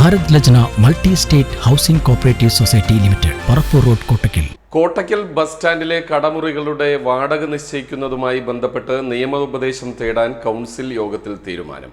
Bharat Lajna multi state housing cooperative society limited Parappur road Kottakkal. Kottakkal bus സ്റ്റാൻഡിലെ കടമുറികളുടെ വാടക നിശ്ചയിക്കുന്നതുമായി ബന്ധപ്പെട്ട് നിയമോപദേശം തേടാൻ കൗൺസിൽ യോഗത്തിൽ തീരുമാനം.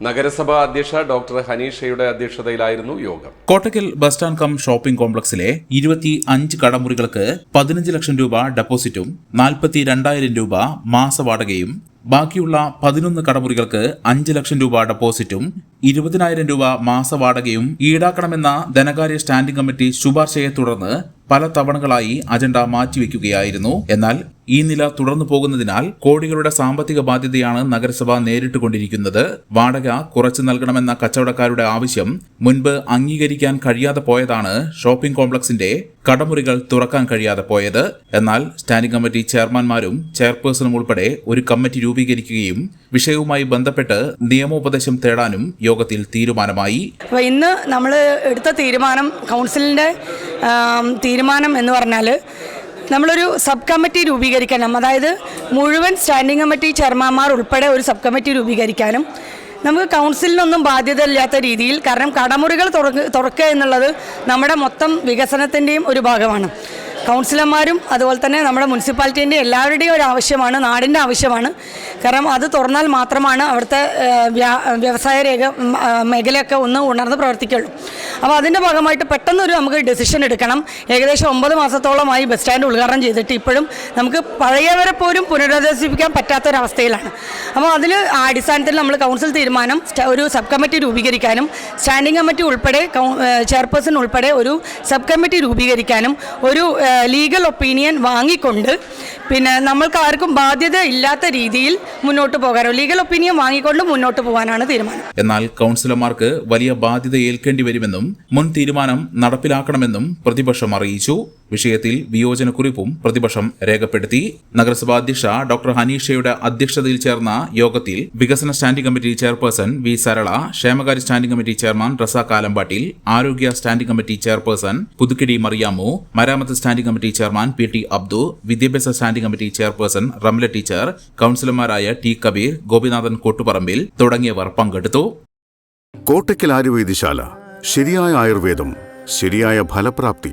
നഗരസഭാ അധ്യക്ഷ ഡോക്ടർ ഹനീഷയുടെ അധ്യക്ഷതയിലായിരുന്നു യോഗം. Kottakkal bus stand cum shopping കോംപ്ലക്സിലെ ഇരുപത്തി അഞ്ച് കടമുറികൾക്ക് പതിനഞ്ച് ലക്ഷം രൂപ ഡെപ്പോസിറ്റും നാൽപ്പത്തി രണ്ടായിരം രൂപ മാസവാടകയും ബാക്കിയുള്ള പതിനൊന്ന് കടമുറികൾക്ക് അഞ്ച് ലക്ഷം രൂപ ഡെപ്പോസിറ്റും ഇരുപതിനായിരം രൂപ മാസവാടകയും ഈടാക്കണമെന്ന ധനകാര്യ സ്റ്റാൻഡിംഗ് കമ്മിറ്റി ശുപാർശയെ തുടർന്ന് പല തവണകളായി അജണ്ട മാറ്റിവെക്കുകയായിരുന്നു. എന്നാൽ ഈ നില തുടർന്നു പോകുന്നതിനാൽ കോടികളുടെ സാമ്പത്തിക ബാധ്യതയാണ് നഗരസഭ നേരിട്ടുകൊണ്ടിരിക്കുന്നത് വാടക കുറച്ചു നൽകണമെന്ന കച്ചവടക്കാരുടെ ആവശ്യം മുൻപ് അംഗീകരിക്കാൻ കഴിയാതെ പോയതാണ് ഷോപ്പിംഗ് കോംപ്ലക്സിന്റെ കടമുറികൾ തുറക്കാൻ കഴിയാതെ പോയത്. എന്നാൽ സ്റ്റാൻഡിംഗ് കമ്മിറ്റി ചെയർമാൻമാരും ചെയർപേഴ്സണും ഉൾപ്പെടെ ഒരു കമ്മിറ്റി രൂപീകരിക്കുകയും വിഷയവുമായി ബന്ധപ്പെട്ട് നിയമോപദേശം തേടാനും യോഗത്തിൽ തീരുമാനമായി. ഇന്ന് നമ്മൾ എടുത്ത തീരുമാനം കൗൺസിലിന്റെ ആം, തീരുമാനം എന്ന് പറഞ്ഞാൽ നമ്മളൊരു സബ് കമ്മിറ്റി രൂപീകരിക്കണം അതായത് മുഴുവൻ സ്റ്റാൻഡിംഗ് കമ്മിറ്റി ചെയർമാൻമാർ ഉൾപ്പെടെ ഒരു സബ് കമ്മിറ്റി രൂപീകരിക്കാനും നമുക്ക് കൗൺസിലിനൊന്നും ബാധ്യത ഇല്ലാത്ത രീതിയിൽ കാരണം കടമുറികൾ തുറക്കുക എന്നുള്ളത് നമ്മുടെ മൊത്തം വികസനത്തിന്റെയും ഒരു ഭാഗമാണ്. കൗൺസിലർമാരും അതുപോലെ തന്നെ നമ്മുടെ മുനിസിപ്പാലിറ്റീന്റെ എല്ലാവരുടെയും ഒരു ആവശ്യമാണ് നാടിന്റെ ആവശ്യമാണ്. കാരണം അത് തുറന്നാൽ മാത്രമാണ് അവിടുത്തെ വ്യവസായ രേഖ മേഖലയൊക്കെ ഒന്ന് ഉണർന്ന് പ്രവർത്തിക്കുള്ളൂ. അപ്പോൾ അതിന്റെ ഭാഗമായിട്ട് പെട്ടെന്നൊരു നമുക്ക് ഡിസിഷൻ എടുക്കണം. ഏകദേശം ഒമ്പത് മാസത്തോളമായി ബസ് സ്റ്റാൻഡ് ഉദ്ഘാടനം ചെയ്തിട്ട് ഇപ്പോഴും നമുക്ക് പഴയവരെ പോലും പുനരധിവസിപ്പിക്കാൻ പറ്റാത്തൊരവസ്ഥയിലാണ്. അപ്പോൾ അതിൽ അടിസ്ഥാനത്തിൽ നമ്മൾ കൗൺസിൽ തീരുമാനം ഒരു സബ് കമ്മിറ്റി രൂപീകരിക്കാനും സ്റ്റാൻഡിംഗ് കമ്മിറ്റി ഉൾപ്പെടെ ചെയർപേഴ്സൺ ഉൾപ്പെടെ ഒരു സബ് കമ്മിറ്റി രൂപീകരിക്കാനും ഒരു ലീഗൽ ഒപ്പീനിയൻ വാങ്ങിക്കൊണ്ട് പിന്നെ നമ്മൾക്ക് ആർക്കും ബാധ്യത ഇല്ലാത്ത രീതിയിൽ മുന്നോട്ട് പോകാനോ ലീഗൽ ഒപ്പീനിയൻ വാങ്ങിക്കൊണ്ട് മുന്നോട്ട് പോകാനാണ് തീരുമാനം. എന്നാൽ കൗൺസിലർമാർക്ക് വലിയ ബാധ്യത ഏൽക്കേണ്ടി വരുമെന്നും മുൻ തീരുമാനം നടപ്പിലാക്കണമെന്നും പ്രതിപക്ഷം അറിയിച്ചു. വിഷയത്തിൽ വിയോജനക്കുറിപ്പും പ്രതിപക്ഷം രേഖപ്പെടുത്തി. നഗരസഭാ അധ്യക്ഷ ഡോക്ടർ ഹനീഷയുടെ അധ്യക്ഷതയിൽ ചേർന്ന യോഗത്തിൽ വികസന standing committee chairperson V Sarala ക്ഷേമകാര്യ standing committee chairman Razak Alampattil ആരോഗ്യ standing committee chairperson Puthukkidi Mariyamu മരാമത്ത് standing committee chairman P T Abdu വിദ്യാഭ്യാസ standing committee chairperson Ramla teacher കൌൺസിലർമാരായ T Kabeer Gopinathan Kottuparambil തുടങ്ങിയവർ പങ്കെടുത്തു. കോട്ടയ്ക്കൽ ആയുർവേദശാല ശരിയായ ആയുർവേദം ശരിയായ ഫലപ്രാപ്തി